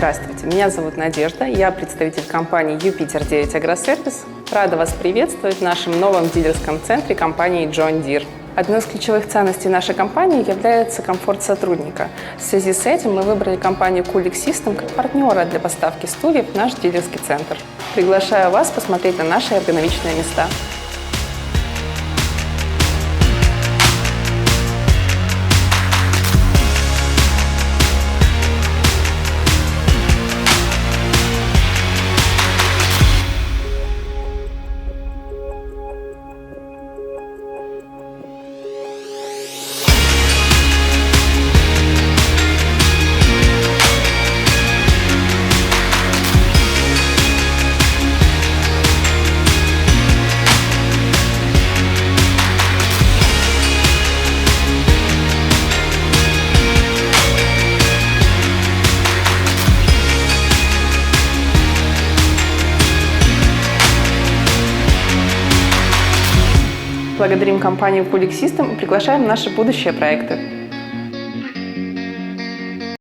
Здравствуйте, меня зовут Надежда, я представитель компании Юпитер 9 Агросервис. Рада вас приветствовать в нашем новом дилерском центре компании John Deere. Одной из ключевых ценностей нашей компании является комфорт сотрудника. В связи с этим мы выбрали компанию Cooling System как партнера для поставки стульев в наш дилерский центр. Приглашаю вас посмотреть на наши эргономичные места. Благодарим компанию Cooling System и приглашаем в наши будущие проекты.